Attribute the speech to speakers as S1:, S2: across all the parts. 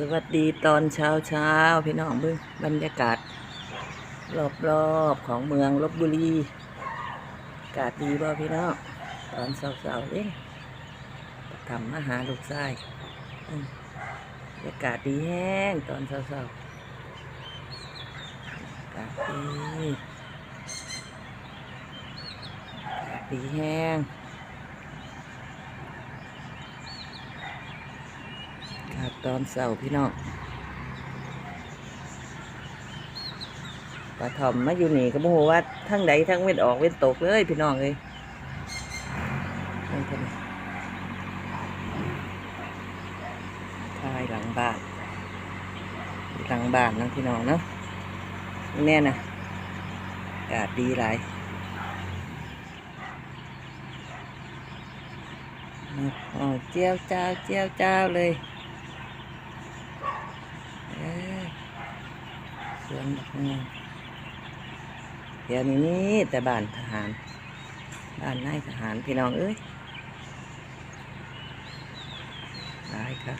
S1: สวัสดีตอนเช้าเช้าพี่น้องเบิ่งบรรยากาศ รอบๆของเมืองลบบุรีอากาศดีบ่พี่น้องตอนเช้าๆเด้ทำมาหาลูกชายอืมบรรยากาศดีแห้งตอนเช้าๆอากาศดีอากาศดีแห้ง ครับ ตอนเสาร์พี่น้องปลาทอมมาอยู่นี่ก็บ่ฮู้ว่าทั้งใดทั้งเว้นออกเว้นตกเลยพี่น้องเลยทายหลังบ้าน หลังบ้านนะพี่น้องเนาะแน่นะอากาศดีหลายเจียวเจ้าเจียวเจ้าเลย เอ้ย สวนดอกไม้เดี๋ยวนี้แต่บ้านทหาร บ้านนายทหารพี่น้องเอ้ยได้ครับ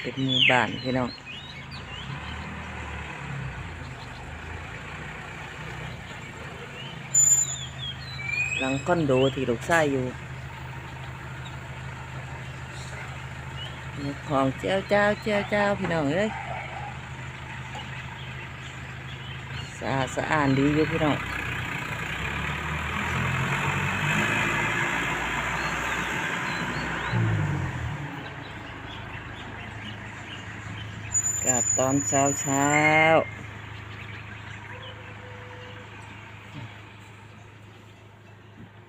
S1: เป็นหมู่บ้านพี่น้องหลังคอนโดที่ลูกชายอยู่ ของเจ้าเจ้าเจ้าเจ้าพี่น้องเอ้ยสะอาดสะอาดดีอยู่พี่น้องกับตอนเช้าเช้า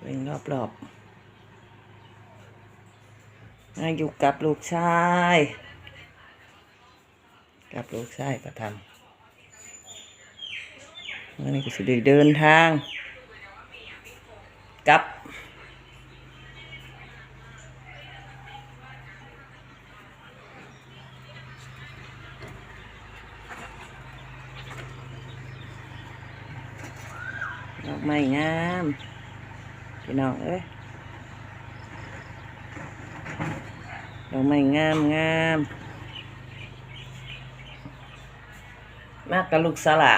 S1: เป็นรอบรอบๆ อยู่กับลูกชาย กับลูกชายประทำวันนี้ก็สิได้เดินทาง กับดอกไม้งามพี่น้องเอ้ย ดอกไม้งามงามมากกับลูกสละ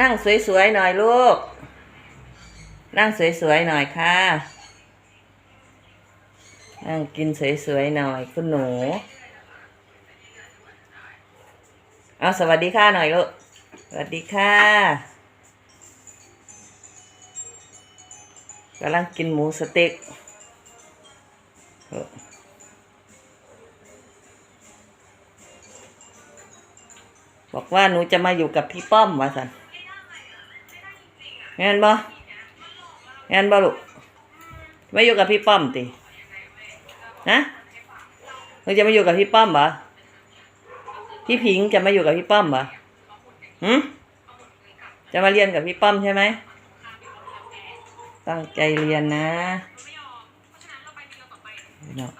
S1: นั่งสวยๆหน่อยลูก นั่งสวยๆหน่อยค่ะ นั่งกินสวยๆหน่อยคุณหนู เอาสวัสดีค่ะหน่อยลูก สวัสดีค่ะ กำลังกินหมูสเต็กบอกว่าหนูจะมาอยู่กับพี่ป้อมวะสันงานบ่งานบ่ลูกมาอยู่กับพี่ป้อมติฮะหนูจะมาอยู่กับพี่ป้อมบ่พี่ผิงจะมาอยู่กับพี่ป้อมบ่หืมจะมาเรียนกับพี่ป้อมใช่ไหม ตั้งใจเรียนนะเนาะ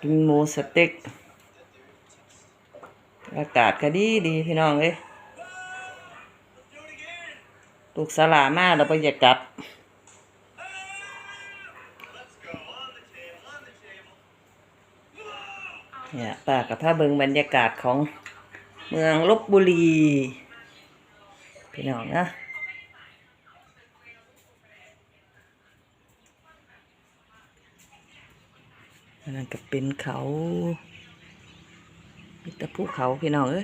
S1: กินหมูสเต็ก อากาศก็ดีดีพี่น้องเอ้ยลูกสลามากเราไปอยากกลับ เนี่ยป้ากับผ้าเบิงบรรยากาศของเมืองลบบุรี พี่น้องนะอันนั้นก็เป็นเขามีแต่ภูเขาพี่น้องเ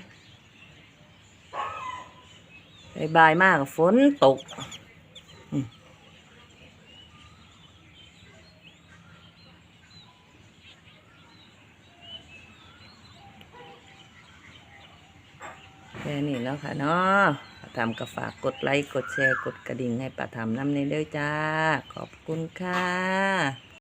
S1: อ้ยบายมากฝนตก แค่นี้แล้วค่ะเนาะป้าทำก็ฝากกดไลค์ กดแชร์ กดกระดิ่งให้ป้าทำน้ำในเด้อจ้า ขอบคุณค่ะ